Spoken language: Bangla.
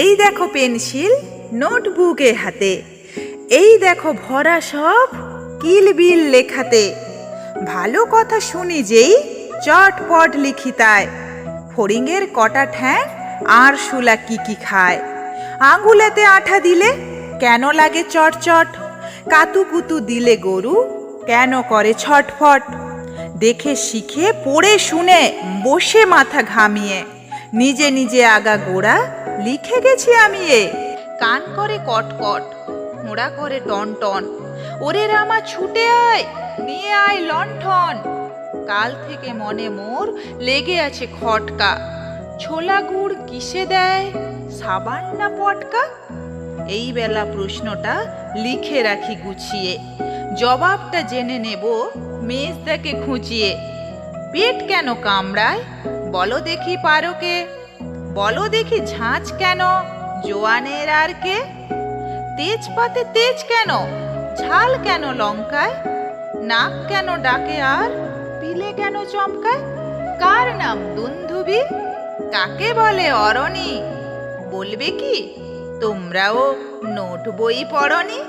এই দেখো পেন্সিল নোটবুকে হাতে। এই দেখো ভরা সব কিলবিল লেখাতে। ভালো কথা শুনি যেই চটপট লিখি তাই ফড়িংয়ের কটা ঠ্যাং আর শুলা কি কি খায়। আঙুলেতে আঠা দিলে কেন লাগে চটচট? কাতুকুতু দিলে গরু কেন করে ছটফট? দেখে শিখে, পড়ে শুনে, বসে মাথা ঘামিয়ে। নিজে নিজে আগা গোড়া লিখে গেছি আমি এ। কান করে কটকট মোড়া করে টন টন, ওরে রামা ছুটে আয়, নিয়ে আয় লণ্ঠন। কাল থেকে মনে মোর লেগে আছে খটকা, ছোলা গুড় কিসে দেয়, সাবান না পটকা? এই বেলা প্রশ্নটা লিখে রাখি গুছিয়ে, জবাবটা জেনে নেব মেজদাকে খুঁচিয়ে পেট কেন কামড়ায়? বলো দেখি পারকে। বলো দেখি ঝাঁচ কেন? জোয়ানের আর কে? তেজপাতে তেজ কেন? ঝাল কেন লঙ্কায়? নাক কেন ডাকে আর? পিলে কেন চমকায়? কার নাম দুন্ধুবি কাকে বলে অরণি? বলবে কি, তোমরাও নোট বই পড়নি?